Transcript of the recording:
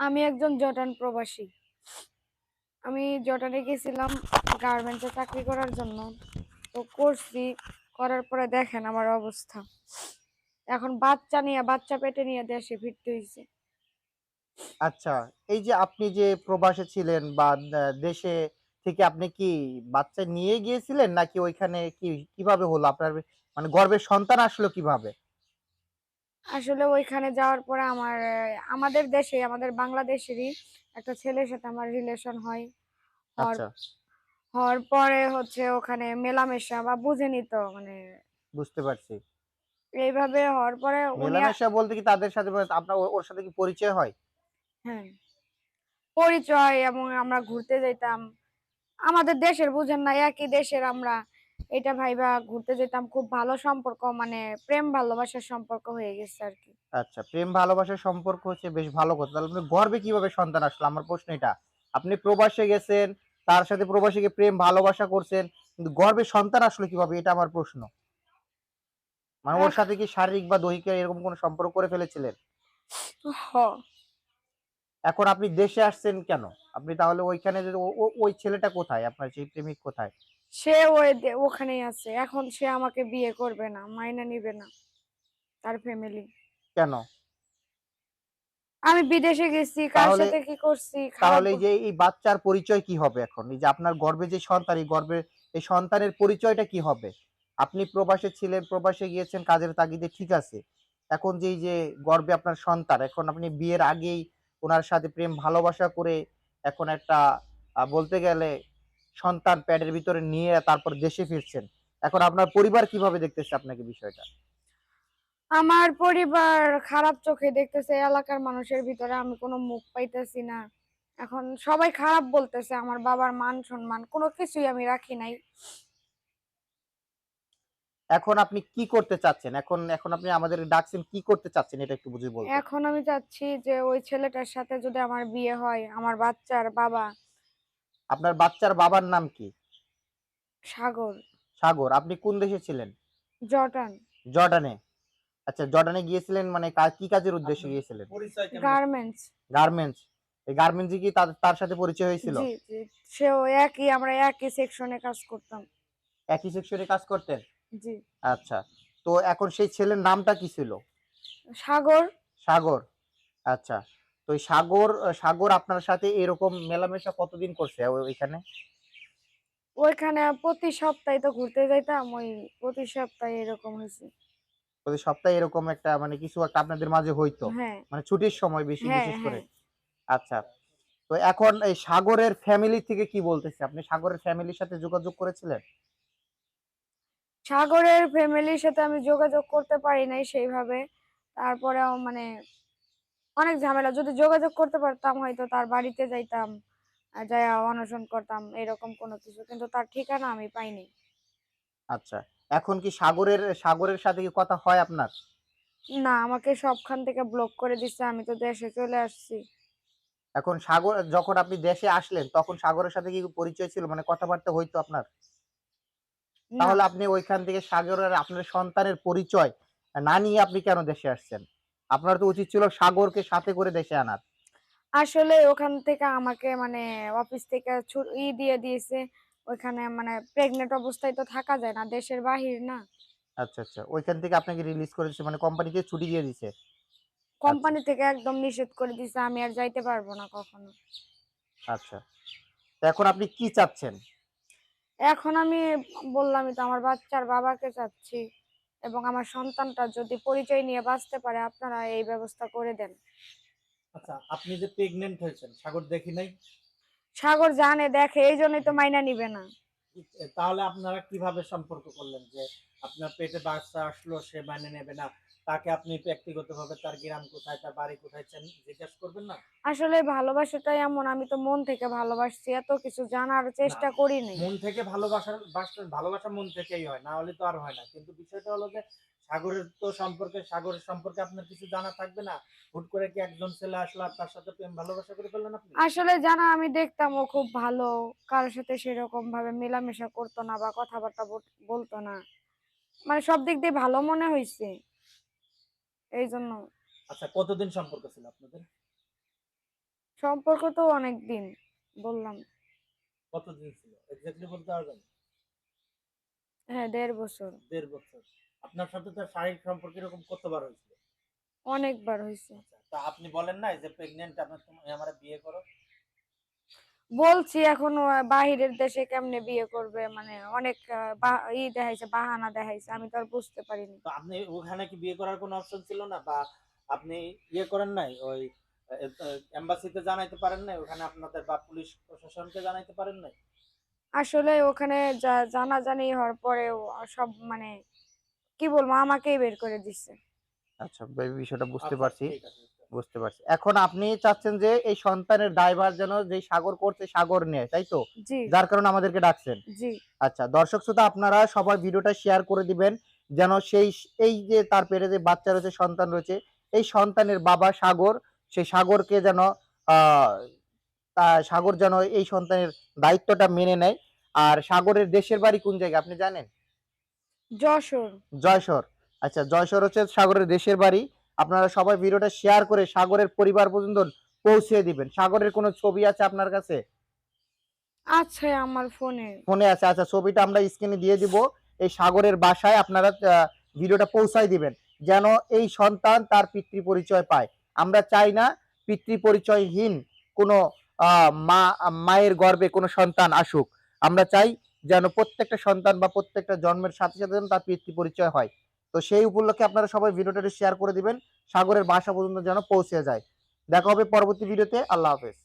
আমি একজন জর্ডান প্রবাসী। আমি জর্ডানে গেছিলাম গার্মেন্টসে চাকরি করার জন্য। তো করছি করার পরে দেখেন আমার অবস্থা। এখন বাচ্চা নিয়ে, বাচ্চা পেটে নিয়ে দেশে ফিরতে হয়েছে আচ্ছা এই যে আপনি যে প্রবাসে ছিলেন বা দেশে থেকে আপনি কি বাচ্চা নিয়ে গিয়েছিলেন? নাকি ওইখানে কি, কীভাবে হলো? আপনার মানে গর্ভের সন্তান আসলো কীভাবে? আসলে ওইখানে যাওয়ার পরে আমার আমাদের দেশে আমাদের বাংলাদেশেরই একটা ছেলের সাথে আমার রিলেশন হয়। হওয়ার আচ্ছা। হওয়ার পরে হচ্ছে ওখানে মেলামেশা বা বুঝেনি তো মানে বুঝতে পারছি। এইভাবে হওয়ার পরে মেলামেশা বলতে কি তাদের সাথে আপনার ওর সাথে কি পরিচয় হয়? হ্যাঁ। পরিচয় এবং আমরা ঘুরতে যেতাম আমাদের দেশের বুঝেন না একই দেশের আমরা এটা ভাইবা ঘুরতে যেতাম খুব ভালো সম্পর্ক মানে প্রেম ভালোবাসার সম্পর্ক হয়ে গেছে আর কি আচ্ছা প্রেম ভালোবাসার সম্পর্ক হচ্ছে বেশ ভালো কথা। তাহলে আপনি গর্বে কীভাবে সন্তান আসলো? আমার প্রশ্ন এটা। আপনি প্রবাসে গেছেন তার সাথে প্রবাসী গিয়ে প্রেম ভালোবাসা করছেন কিন্তু গর্বে সন্তান আসলো কীভাবে? এটা আমার প্রশ্ন। মানে ওর সাথে কি শারীরিক বা দৈহিক এরকম কোনো সম্পর্ক করে ফেলেছিলেন? এখন আপনি দেশে আসছেন কেন? আপনি তাহলে ওইখানে ওই ছেলেটা কোথায়? আপনার সেই প্রেমিক কোথায়? সে ওই ওখানেই আছে। এখন সে আমাকে বিয়ে করবে না মাইনা নিবে না তার ফ্যামিলি কেন? আমি বিদেশে গেছি কার সাথে কি করছি তাহলে যে এই বাচ্চার পরিচয় কি হবে এখন? এই যে আপনার গর্ভে যে সন্তান এই গর্ভের এই সন্তানের পরিচয়টা কি হবে? আপনি প্রবাসে ছিলেন প্রবাসে গিয়েছেন কাজের তাগিদে ঠিক আছে। এখন যে এই যে গর্ভে আপনার সন্তান এখন আপনি বিয়ের আগেই ওনার সাথে প্রেম ভালোবাসা করে এখন একটা বলতে গেলে সন্তান প্যাডের ভিতরে নিয়ে তারপর দেশে ফিরছেন। এখন আপনার পরিবার কীভাবে দেখতেছে আপনাকে বিষয়টা? আমার পরিবার খারাপ চোখে দেখতেছে এলাকার মানুষের ভিতরে আমি কোনো মুখ পাইতেছি না। এখন সবাই খারাপ বলতেছে আমার বাবার মান সম্মান কোনো কিছুই আমি রাখি নাই। এখন আপনি কি করতে চাচ্ছেন? এখন এখন আপনি আমাদের ডাকছেন কি করতে চাচ্ছেন? এটা একটু বুঝে বলবেন এখন আমি চাচ্ছি যে ওই ছেলেটার সাথে যদি আমার বিয়ে হয় আমার বাচ্চার বাবা আপনার বাচ্চার বাবার নাম কি? সাগর। সাগর আপনি কোন দেশে ছিলেন? জর্ডান। জর্ডানে। আচ্ছা জর্ডানে গিয়েছিলেন মানে কা- কি কাজের উদ্দেশ্যে গিয়েছিলেন? গার্মেন্টস। গার্মেন্টস। এই গার্মেন্টস কি তার তার সাথে পরিচয় হয়েছিল? জি জি। সেও একই আমরা একই সেকশনে কাজ করতাম। একই সেকশনে কাজ করতেন? জি। আচ্ছা তো এখন সেই ছেলের নামটা কি ছিল? সাগর। সাগর। আচ্ছা তো সাগর সাগর আপনার সাথে এরকম মেলামেশা কতদিন করছে ওইখানে ওইখানে প্রতি সপ্তাহে তো ঘুরতে যাইতাম ওই প্রতি সপ্তাহে এরকম হয়েছে। প্রতি সপ্তাহে এরকম একটা মানে কিছু একটা আপনাদের মাঝে হইতো? হ্যাঁ। মানে ছুটির সময় বেশি হ্যাঁ বিশেষ করে? হ্যাঁ। আচ্ছা। তো এখন এই সাগরের ফ্যামিলি থেকে কি বলতেছে? আপনি সাগরের ফ্যামিলির সাথে যোগাযোগ করেছিলেন? সাগরের ফ্যামিলির সাথে আমি যোগাযোগ করতে পারি নাই সেইভাবে। তারপরেও মানে অনেক ঝামেলা। যদি যোগাযোগ করতে পারতাম হয়তো তার বাড়িতে যাইতাম যাই অনশন করতাম এরকম কোনো কিছু। কিন্তু তার ঠিকানা আমি পাইনি। আচ্ছা এখন কি সাগরের সাগরের সাথে কি কথা হয় আপনার? না আমাকে সবখান থেকে ব্লক করে দিচ্ছে আমি তো দেশে চলে আসছি। এখন সাগর যখন আপনি দেশে আসলেন তখন সাগরের সাথে কি পরিচয় ছিল? মানে কথাবার্তা হইতো আপনার? তাহলে আপনি ওইখান থেকে সাগরের আপনার সন্তানের পরিচয় না নিয়ে আপনি কেন দেশে আসছেন? আপনার তো উচিত ছিল সাগরকে সাথে করে দেশে আনার। আসলে ওখান থেকে আমাকে মানে অফিস থেকে ই দিয়ে দিয়েছে। ওইখানে মানে প্রেগনেন্ট অবস্থায় তো থাকা যায় না দেশের বাহির না। আচ্ছা আচ্ছা। ওইখান থেকে আপনাকে রিলিজ করেছে মানে কোম্পানিকে ছুটি দিয়ে দিয়েছে? কোম্পানি থেকে একদম নিষেধ করে দিয়েছে আমি আর যাইতে পারব না কখনো। আচ্ছা। তো এখন আপনি কি চাচ্ছেন? এখন আমি বললামই তো আমার বাচ্চার বাবাকে চাচ্ছি। এবং আমার সন্তানটা যদি পরিচয় নিয়ে বাঁচতে পারে আপনারা এই ব্যবস্থা করে দেন। আচ্ছা আপনি যে প্রেগন্যান্ট হয়েছেন সাগর দেখি নাই? সাগর জানে দেখে এই জন্যই তো মাইনা নিবে না। তাহলে আপনারা কীভাবে সম্পর্ক করলেন যে আপনার পেটে বাচ্চা আসলো সে মানে নেবে না? তাকে আপনি ব্যক্তিগতভাবে তার গ্রাম কোথায় তার বাড়ি কোথায় চান জিজ্ঞেস করবেন না? আসলে ভালোবাসাটাই এমন আমি তো মন থেকে ভালোবাসছি এত কিছু জানার চেষ্টা করিনি। মন থেকে ভালোবাসার ভালোবাসা মন থেকেই হয় না হলে তো আর হয় না। কিন্তু বিষয়টা হলো যে সাগরের তো সম্পর্কে সাগরের সম্পর্কে আপনার কিছু জানা থাকবে না? হুট করে কি একজন ছেলে আসলো আর তার সাথে প্রেম ভালোবাসা করে ফেললেন আপনি? আসলে জানা আমি দেখতাম ও খুব ভালো কারোর সাথে সেরকম ভাবে মেলামেশা করতো না বা কথাবার্তা বলতো না। মানে সব দিক দিয়ে ভালো মনে হয়েছে এই জন্য আচ্ছা কতদিন সম্পর্ক ছিল আপনাদের? সম্পর্ক তো অনেক দিন বললাম। কতদিন ছিল? এক্স্যাক্টলি বলতে পারবেন? হ্যাঁ দেড় বছর। দেড় বছর। আপনার সাথে তার শারীরিক সম্পর্ক এরকম কতবার হয়েছিল? অনেকবার হয়েছে। তা আপনি বলেন না যে প্রেগনেন্ট আপনার আমার বিয়ে করো। বলছি এখন বাহিরের দেশে কেমনে বিয়ে করবে? মানে অনেক ই দেখাইছে বাহানা দেখাইছে আমি তো আর বুঝতে পারিনি। তো আপনি ওখানে কি বিয়ে করার কোনো অপশন ছিল না? বা আপনি ইয়ে করেন নাই? ওই এম্বাসিতে জানাইতে পারেন নাই? ওখানে আপনাদের বা পুলিশ প্রশাসনকে জানাইতে পারেন নাই? আসলে ওখানে যা- জানাজানি হওয়ার পরেও সব মানে কি বলব আমাকেই বের করে দিচ্ছে আচ্ছা বিষয়টা বুঝতে আচ্ছা, পারছি। বুঝতে পারছি। এখন আপনি চাচ্ছেন যে এই সন্তানের ড্রাইভার যেন যে সাগর করছে সাগর নেয় তাই তো? যার কারণে আমাদেরকে ডাকছেন। আচ্ছা দর্শক শ্রোতা আপনারা সবাই ভিডিওটা শেয়ার করে দিবেন যেন সেই এই যে তার পেটে যে বাচ্চা রয়েছে সন্তান রয়েছে এই সন্তানের বাবা সাগর সেই সাগরকে যেন আহ সাগর যেন এই সন্তানের দায়িত্বটা মেনে নেয়। আর সাগরের দেশের বাড়ি কোন জায়গায় আপনি জানেন? যশোর। জয়সর আচ্ছা জয়সর হচ্ছে সাগরের দেশের বাড়ি। আপনারা সবাই ভিডিওটা শেয়ার করে সাগরের পরিবার পর্যন্ত পৌঁছে দিবেন। সাগরের কোনো ছবি আছে আপনার কাছে? আছে আমার ফোনে। ফোনে আছে আচ্ছা ছবিটা আমরা স্ক্রিনে দিয়ে দিব। এই সাগরের বাসায় আপনারা ভিডিওটা পৌঁছায় দিবেন যেন এই সন্তান তার পিতৃ পরিচয় পায়। আমরা চাই না পিতৃ পরিচয়হীন কোনো মা মায়ের গর্ভে কোনো সন্তান আসুক। আমরা চাই যেন প্রত্যেকটা সন্তান বা প্রত্যেকটা জন্মের সাথে সাথে যেন তার পিতৃ পরিচয় হয়। তো সেই উপলক্ষে আপনারা সবাই ভিডিওটা শেয়ার করে দিবেন। সাগরের বাসা পর্যন্ত যেন পৌঁছে যায়। দেখা হবে পরবর্তী ভিডিওতে। আল্লাহ হাফেজ।